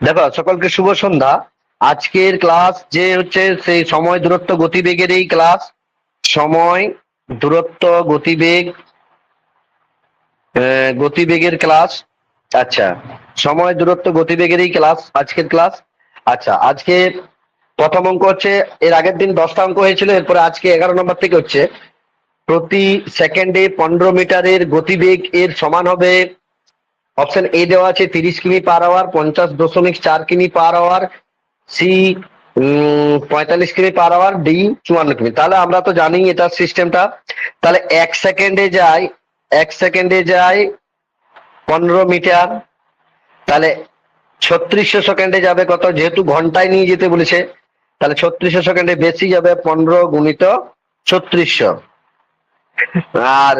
দেখো, সকলকে শুভ সন্ধ্যা। আজকের ক্লাস যে হচ্ছে সেই সময় দূরত্ব গতিবেগের এই ক্লাস সময় দূরত্ব গতিবেগ গতিবেগের ক্লাস আচ্ছা সময় দূরত্ব গতিবেগের এই ক্লাস আজকের ক্লাস আচ্ছা আজকে প্রথম অঙ্ক হচ্ছে, এর আগের দিন দশটা অঙ্ক হয়েছিল, এরপরে আজকে এগারো নম্বর থেকে হচ্ছে। প্রতি সেকেন্ডে পনেরো মিটারের গতিবেগ এর সমান হবে অপশন এ দেওয়া আছে তিরিশ কিমি পার আওয়ার পঞ্চাশ দশমিক চার কিমি পার আওয়ার সি পঁয়তাল্লিশ কিমি পার আওয়ার ডি চুয়ান্ন কিমি। তাহলে আমরা তো জানি এটা সিস্টেমটা। তাহলে এক সেকেন্ডে যায়, এক সেকেন্ডে যায় পনেরো মিটার। তাহলে ছত্রিশশো সেকেন্ডে যাবে কত? যেহেতু ঘন্টায় নিয়ে যেতে বলেছে, তাহলে ছত্রিশশো সেকেন্ডে বেশি যাবে পনেরো গুণিত ছত্রিশশো। আর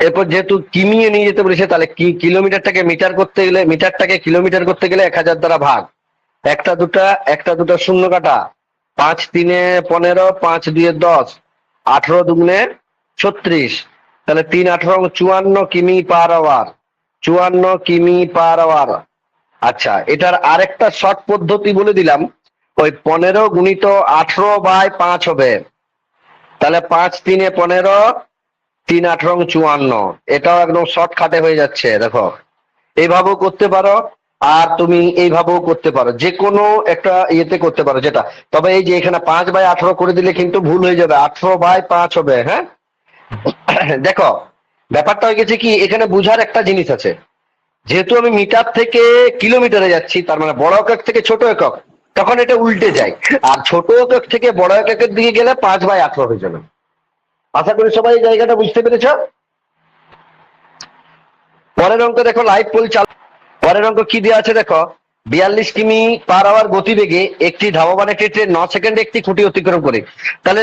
এরপর যেহেতু কিমিয়ে নিয়ে যেতে বলেছে, তাহলে কি কিলোমিটারটাকে মিটার করতে গেলে, মিটারটাকে কিলোমিটার করতে গেলে এক হাজার দ্বারা ভাগ। একটা দুটা, একটা দুটো শূন্য কাটা। পাঁচ তিনে পনেরো, পাঁচ দুয়ে দশ। আঠারো দুগুনে ছত্রিশ। তাহলে তিন আঠারো চুয়ান্ন কিমি পার আওয়ার। চুয়ান্ন কিমি পার আওয়ার। আচ্ছা এটার আরেকটা শর্ট পদ্ধতি বলে দিলাম। ওই পনেরো গুণিত আঠারো বাই পাঁচ হবে। তাহলে পাঁচ তিনে পনেরো তিন আঠারো চুয়ান্ন। এটাও একদম শর্টকাটে হয়ে যাচ্ছে, দেখো। এইভাবেও করতে পারো, আর তুমি এইভাবেও করতে পারো। যে কোনো একটা ইয়েতে করতে পারো, যেটা। তবে এই যে এখানে পাঁচ বাই আঠারো করে দিলে কিন্তু ভুল হয়ে যাবে। আঠারো বাই পাঁচ হবে হ্যাঁ? দেখো, ব্যাপারটা হয়ে গেছে কি, এখানে বুঝার একটা জিনিস আছে। যেহেতু আমি মিটার থেকে কিলোমিটারে যাচ্ছি, তার মানে বড় একক থেকে ছোট একক, তখন এটা উল্টে যায়। আর ছোট একক থেকে বড় এককের দিকে গেলে পাঁচ বাই আঠারো হয়ে যাবে। আশা করি সবাই এই জায়গাটা বুঝতে পেরেছ। পরের অঙ্ক দেখো লাইভ পোল চাল পরের অঙ্ক কি দেওয়া আছে দেখো? বিয়াল্লিশ কিমি পার আওয়ার গতিবেগে একটি ধাবমান একটি ট্রেন ন সেকেন্ডে একটি খুঁটি অতিক্রম করে। তাহলে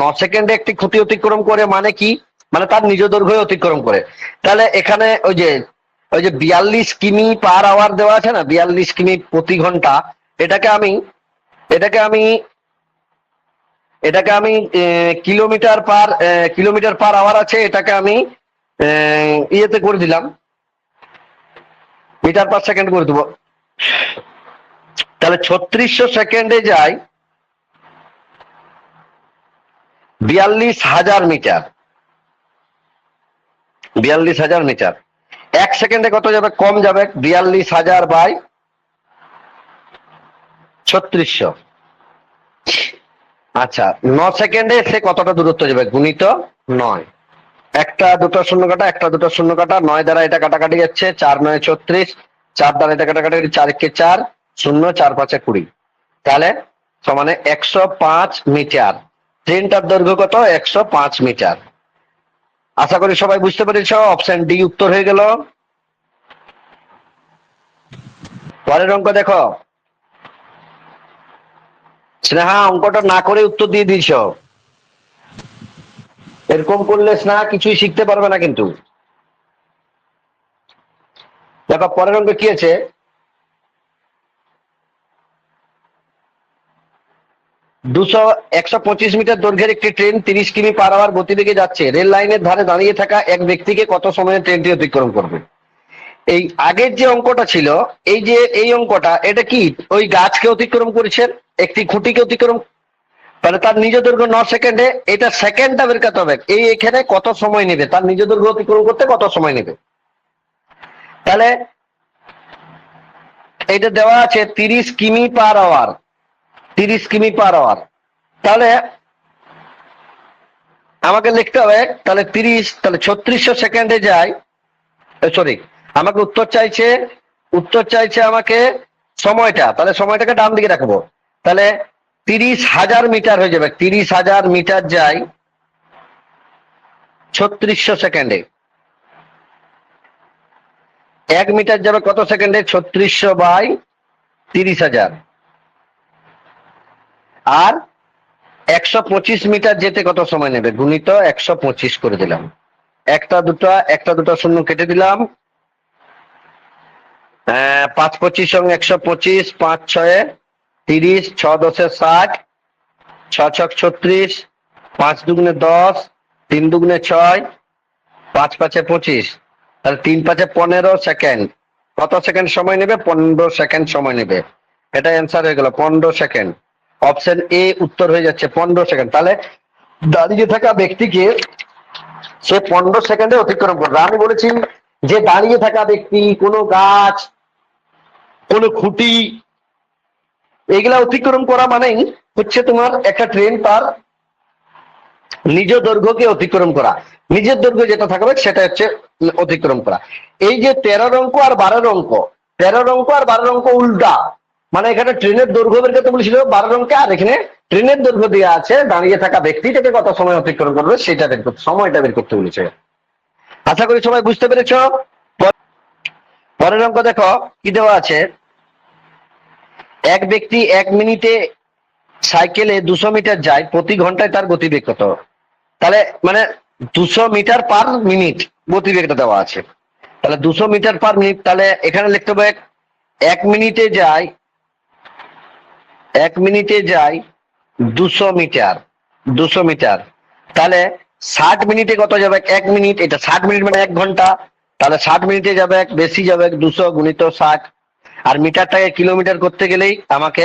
ন সেকেন্ডে একটি খুঁটি অতিক্রম করে মানে কি? মানে তার নিজ দৈর্ঘ্য অতিক্রম করে। তাহলে এখানে ওই যে ওই যে বিয়াল্লিশ কিমি পার আওয়ার দেওয়া আছে না, বিয়াল্লিশ কিমি প্রতি ঘণ্টা, এটাকে আমি এটাকে আমি এটাকে আমি kilometre per kilometre per hour আছে, এটাকে আমি ইয়েতে করে দিলাম। মিটার পার সেকেন্ড করে দেবো। তাহলে ছত্রিশশো সেকেন্ডে যায় বিয়াল্লিশ হাজার মিটার। বিয়াল্লিশ হাজার মিটার। এক সেকেন্ডে কত যাবে? কম যাবে। বিয়াল্লিশ হাজার বাই ছত্রিশশো। আচ্ছা ন সেকেন্ডে সে কতটা দূরত্ব যাবে? গুণিত নয়। একটা দুটো শূন্য কাটা, একটা দুটো শূন্য কাটা, নয় দ্বারা এটা কাটাকাটি যাচ্ছে, চার নয় ছত্রিশ, চার দ্বারা এটা কাটাকাটি চার কে চার, শূন্য, চার পাঁচে কুড়ি। তাহলে সমানে একশো পাঁচ মিটার। ট্রেনটার দৈর্ঘ্য কত? একশো পাঁচ মিটার। আশা করি সবাই বুঝতে পেরেছ, অপশন ডি উত্তর হয়ে গেল। পরের অঙ্ক দেখো। স্নেহা অঙ্কটা না করে উত্তর দিয়ে দিয়েছ। এরকম করলে স্নেহা কিছুই শিখতে পারবে না কিন্তু। দেখো পরের অঙ্ক কি আছে? দুশো একশো পঁচিশ মিটার দৈর্ঘ্যের একটি ট্রেন তিরিশ কিমি পার আওয়ার গতিবেগে যাচ্ছে। রেল লাইনের ধারে দাঁড়িয়ে থাকা এক ব্যক্তিকে কত সময়ে ট্রেনটি অতিক্রম করবে? এই আগের যে অঙ্কটা ছিল, এই যে, এই অঙ্কটা, এটা কি? ওই গাছকে অতিক্রম করেছেন? একটি খুঁটিকে অতিক্রম? তাহলে তার নিজ দৈর্ঘ্য ন সেকেন্ডে, এটা সেকেন্ডটা বের করতে হবে। এই এখানে কত সময় নেবে? তার নিজ দৈর্ঘ্য অতিক্রম করতে কত সময় নেবে? তাহলে, এটা দেওয়া আছে তিরিশ কিমি পার আওয়ার। তিরিশ কিমি পার আওয়ার। তাহলে, আমাকে লিখতে হবে, তাহলে তিরিশ, তাহলে ছত্রিশশো সেকেন্ডে যায় সরি আমাকে উত্তর চাইছে উত্তর চাইছে আমাকে সময়টা, তাহলে সময়টাকে ডান দিকে রাখব। তাহলে তিরিশ হাজার মিটার হয়ে যাবে, তিরিশ হাজার মিটার যায় ছত্রিশশো সেকেন্ডে। এক মিটার যাবে কত সেকেন্ডে? ছত্রিশশো বাই তিরিশ হাজার। আর একশো পঁচিশ মিটার যেতে কত সময় নেবে? গুণিত একশো পঁচিশ করে দিলাম। একটা দুটো একটা দুটো শূন্য কেটে দিলাম। পাঁচ পঁচিশ সঙ্গে একশো পঁচিশ, পাঁচ ছয়ে তিরিশ, ছ দশে ষাট, ছ ছক ছত্রিশ, পাঁচ দুগুণে দশ, তিন দুগুণে ছয়, পাঁচ পাঁচে পঁচিশ। তাহলে তিন পাঁচে পনেরো সেকেন্ড। কত সেকেন্ড সময় নেবে? পনেরো সেকেন্ড সময় নেবে। এটা অ্যান্সার হয়ে গেল, পনেরো সেকেন্ড। অপশন এ উত্তর হয়ে যাচ্ছে, পনেরো সেকেন্ড। তাহলে দাঁড়িয়ে থাকা ব্যক্তিকে সে পনেরো সেকেন্ডে অতিক্রম করবে। আমি বলেছি যে দাঁড়িয়ে থাকা ব্যক্তি, কোনো গাছ কোনো খুঁটি, এগুলা অতিক্রম করা মানেই হচ্ছে তোমার একটা ট্রেন তার নিজ দৈর্ঘ্যকে অতিক্রম করা। নিজের দৈর্ঘ্য যেটা থাকবে সেটা হচ্ছে অতিক্রম করা। এই যে তেরোর অঙ্ক আর বারোর অঙ্ক, তেরোর অঙ্ক আর বারোর অঙ্ক উল্টা। মানে এখানে ট্রেনের দৈর্ঘ্য বের করতে বলেছিল, বারোর অঙ্কে আর এখানে ট্রেনের দৈর্ঘ্য দেওয়া আছে, দাঁড়িয়ে থাকা ব্যক্তিটাকে কত সময় অতিক্রম করবে সেটা বের করতে সময়টা বের করতে বলেছে। আশা করি সবাই বুঝতে পেরেছ? পরের অঙ্ক দেখো, কি দেওয়া আছে? এক ব্যক্তি এক মিনিটে সাইকেলে দুশো মিটার যায়, প্রতি ঘন্টায় তার গতিবেগ কত তাহলে মানে দুশো মিটার পার মিনিট গতিবেগটা দেওয়া আছে। তাহলে দুশো মিটার পার মিনিট, তাহলে এখানে লিখতে হবে, এক মিনিটে যায়, এক মিনিটে যায় দুশো মিটার দুশো মিটার। তাহলে ষাট মিনিটে কত যাবে? এক মিনিট, এটা ষাট মিনিট মানে এক ঘণ্টা। তাহলে ষাট মিনিটে যাবে এক বেশি যাবে এক দুশো গুণিত ষাট। আর মিটারটাকে কিলোমিটার করতে গেলেই আমাকে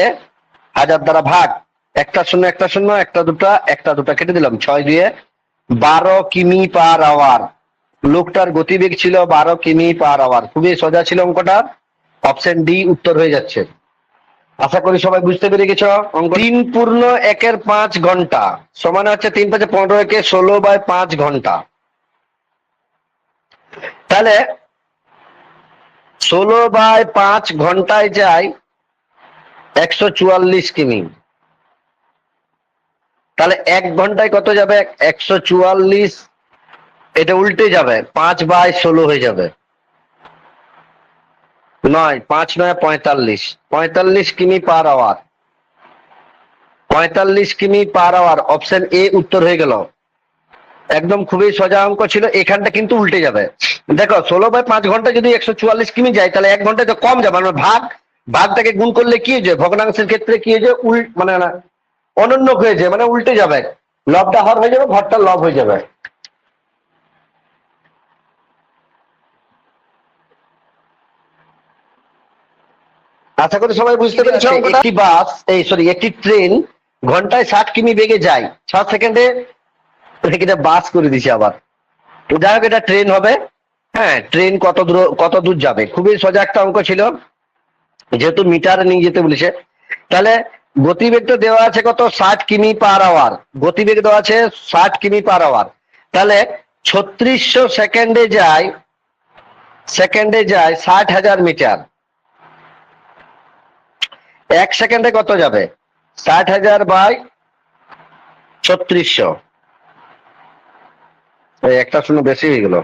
হাজার দ্বারা ভাগ। একটা শূন্য একটা শূন্য, একটা দুটা একটা দুটা কেটে দিলাম। ছয় দিয়ে বারো কিমি পার আওয়ার। লোকটার গতিবেগ ছিল বারো কিমি পার আওয়ার। খুবই সোজা ছিল অঙ্কটা। অপশন ডি উত্তর হয়ে যাচ্ছে। আশা করি সবাই বুঝতে পেরে গেছ। তিন পূর্ণ একের পাঁচ ঘণ্টা। সমান হচ্ছে তিন পাঁচে পনেরো একে ষোলো বাই পাঁচ ঘণ্টা। তাহলে ষোলো বাই পাঁচ ঘন্টায় যায় একশো চুয়াল্লিশ কিমি। তাহলে এক ঘন্টায় কত যাবে? একশো চুয়াল্লিশ। এটা উল্টে যাবে, পাঁচ বাই ষোলো হয়ে যাবে। নয়, পাঁচ নয়, পঁয়তাল্লিশ। পঁয়তাল্লিশ কিমি পার আওয়ার পঁয়তাল্লিশ কিমি পার আওয়ার অপশন এ উত্তর হয়ে গেল। একদম খুবই সোজা অঙ্ক ছিল, এখানটা কিন্তু উল্টে যাবে। দেখো ষোলো বাই পাঁচ ঘণ্টা যদি একশো চুয়াল্লিশ কিমি যায় তাহলে এক ঘন্টায় তো কম যাবে। মানে ভাগ ভাগটাকে গুণ করলে কি হয়েছে ভগ্নাংশের ক্ষেত্রে কি হয়েছে উল মানে অনন্য হয়েছে মানে উল্টে যাবে। লবটা হর হয়ে যাবে ঘরটা লব হয়ে যাবে। আশা করি সবাই বুঝতে পেরেছ একটি বাস এই সরি একটি ট্রেন ঘন্টায় ষাট কিমি বেগে যায়। ছ সেকেন্ডে বাস করে দিছে আবার। যাই হোক এটা ট্রেন হবে। হ্যাঁ ট্রেন কত দূর কত দূর যাবে? খুবই সোজা একটা অঙ্ক ছিল। যেহেতু মিটার নিয়ে যেতে বলেছে। তাহলে গতিবেগ তো দেওয়া আছে কত? ষাট কিমি পার আওয়ার গতিবেগ দেওয়া আছে ষাট কিমি পার আওয়ার তাহলে ছত্রিশশো সেকেন্ডে যায় সেকেন্ডে যায় ষাট হাজার মিটার এক সেকেন্ডে কত যাবে? ষাট হাজার বাই ছত্রিশশো। একটা শূন্য বেশি হয়ে গেল।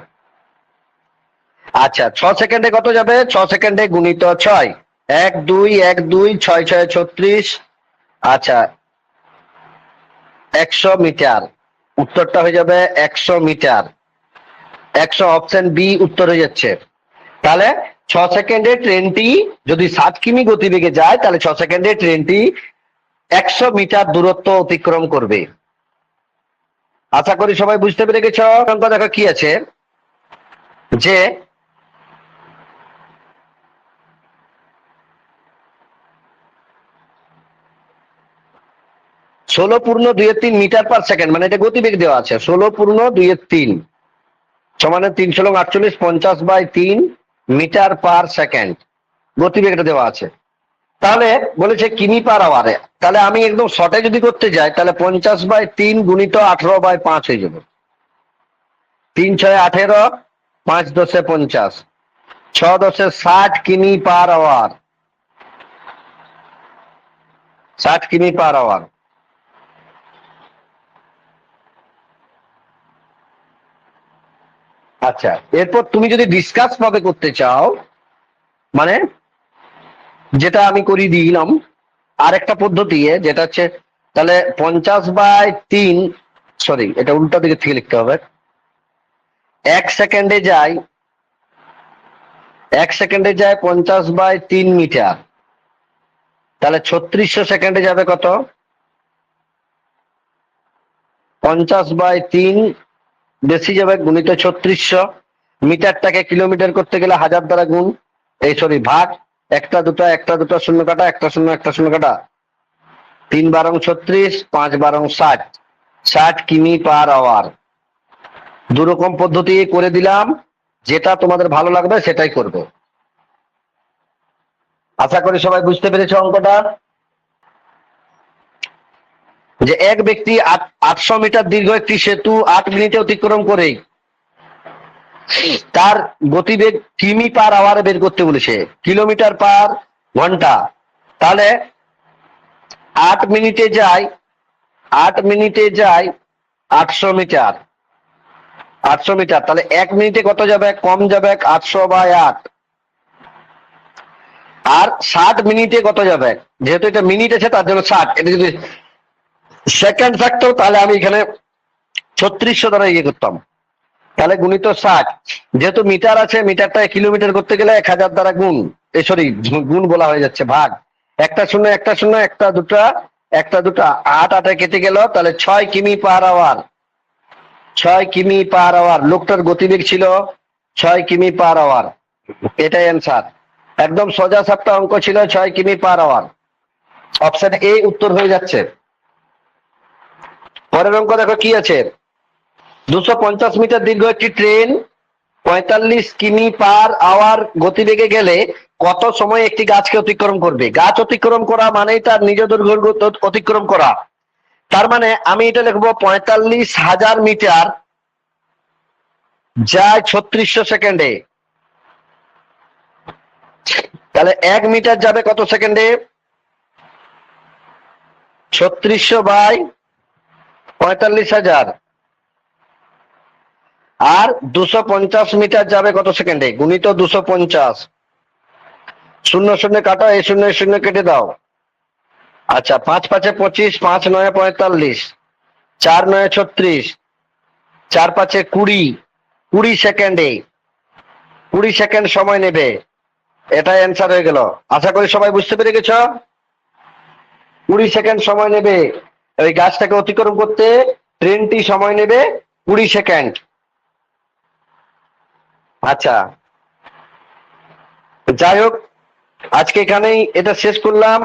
আচ্ছা ছ সেকেন্ডে কত যাবে? ছ সেকেন্ডে গুণিত ছয়। এক, দুই এক, দুই, ছয় ছয়, ছত্রিশ। আচ্ছা একশো মিটার। উত্তরটা হয়ে যাবে একশো মিটার। একশো অপশন বি উত্তর হয়ে যাচ্ছে। তাহলে ছ সেকেন্ডে ট্রেনটি যদি সাত কিমি গতিবেগে যায়, তাহলে ছ সেকেন্ডে ট্রেনটি একশো মিটার দূরত্ব অতিক্রম করবে। আশা করি সবাই বুঝতে পেরে গেছ। দেখো কি আছে? যে ষোলো পূর্ণ দুইয়ের তিন মিটার পার সেকেন্ড মানে এটা গতিবেগ দেওয়া আছে। ষোলো পূর্ণ দুইয়ের তিন, সমানে তিনশো লং আটচল্লিশ পঞ্চাশ বাই তিন মিটার পার সেকেন্ড গতিবেগটা দেওয়া আছে। তাহলে বলেছে কিমি পার আওয়ারে তাহলে আমি একদম শর্টে যদি করতে যাই, তাহলে পঞ্চাশ বাই তিন গুণিত আঠেরো বাই পাঁচ হয়ে যাবে। তিন ছয় আঠেরো, পাঁচ দশে পঞ্চাশ, ছ দশে ষাট কিমি পার আওয়ার ষাট কিমি পার আওয়ার আচ্ছা এরপর তুমি যদি ডিসকাস ভাবে করতে চাও মানে যেটা আমি করি দিলাম আর একটা পদ্ধতি যেটা হচ্ছে তাহলে পঞ্চাশ বাই তিন সরি এটা উল্টা দিকে থেকে লিখতে হবে। এক সেকেন্ডে যায়, এক সেকেন্ডে যায় পঞ্চাশ বাই তিন মিটার। তাহলে ছত্রিশশো সেকেন্ডে যাবে কত? পঞ্চাশ বাই তিন বেশি যাবে গুণিত ছত্রিশশো। মিটারটাকে কিলোমিটার করতে গেলে হাজার দ্বারা গুণ। এই সরি ভাগ। একটা দুটা একটা দুটা, শূন্য কাটা, একটা শূন্য একটা শূন্য কাটা। তিন বারং ছত্রিশ, পাঁচ বারং ষাট। ষাট কিমি পার আওয়ার দুরকম পদ্ধতি করে দিলাম। যেটা তোমাদের ভালো লাগবে সেটাই করবে। আশা করি সবাই বুঝতে পেরেছ অঙ্কটা। যে এক ব্যক্তি আট- আটশো মিটার দীর্ঘ একটি সেতু আট মিনিটে অতিক্রম করে তার গতিবেগ কিমি পার আওয়ারে বের করতে বলেছে। কিলোমিটার পার ঘণ্টা। তাহলে আট মিনিটে যায়, আট মিনিটে যায় আটশো মিটার। আটশো মিটার। তাহলে এক মিনিটে কত যাবে? কম যাবে আটশো বাই আট। আর ষাট মিনিটে কত যাবে? যেহেতু এটা মিনিট আছে, তার জন্য ষাট। এটা যদি সেকেন্ড থাকতো তাহলে আমি এখানে ছত্রিশশো দ্বারা ইয়ে করতাম। তাহলে গুণিত ষাট। যেহেতু মিটার আছে মিটারটা কিলোমিটার করতে গেলে এক হাজার দ্বারা গুণ। এই সরি গুণ বলা হয়ে যাচ্ছে, ভাগ। একটা শূন্য একটা শূন্য, একটা দুটা একটা দুটা। আট আটে কেটে গেল, তাহলে ছয় কিমি পার আওয়ার। ছয় কিমি পার আওয়ার। লোকটার গতিবেগ ছিল ছয় কিমি পার আওয়ার। এটাই অ্যান্সার একদম সোজা সাপটা অঙ্ক ছিল ছয় কিমি পার আওয়ার। অপশন এ উত্তর হয়ে যাচ্ছে। পরের অঙ্ক দেখো কি আছে? দুশো পঞ্চাশ মিটার দীর্ঘ একটি ট্রেন, পঁয়তাল্লিশ কিমি পার আওয়ার গতিবেগে গেলে কত সময় একটি গাছকে অতিক্রম করবে? গাছ অতিক্রম করা মানেই তার নিজ দৈর্ঘ্য অত- অতিক্রম করা। তার মানে আমি এটা লিখব পঁয়তাল্লিশ হাজার মিটার যায় ছত্রিশশো সেকেন্ডে। তাহলে এক মিটার যাবে কত সেকেন্ডে? ছত্রিশশো বাই পঁয়তাল্লিশ হাজার। আর দুশো পঞ্চাশ মিটার যাবে কত সেকেন্ডে? গুণিত দুশো পঞ্চাশ। শূন্য শূন্য কাটো, এই শূন্য শূন্য কেটে দাও। আচ্ছা পাঁচ পাঁচে পঁচিশ, পাঁচ নয় পঁয়তাল্লিশ, চার নয় ছত্রিশ, চার পাঁচে কুড়ি কুড়ি সেকেন্ডে, কুড়ি সেকেন্ড সময় নেবে। এটাই অ্যান্সার হয়ে গেল। আশা করি সবাই বুঝতে পেরে গেছ? কুড়ি সেকেন্ড সময় নেবে। ওই গাছটাকে অতিক্রম করতে ট্রেনটি সময় নেবে কুড়ি সেকেন্ড আচ্ছা। যাই হোক, আজকে এখানেই এটা শেষ করলাম।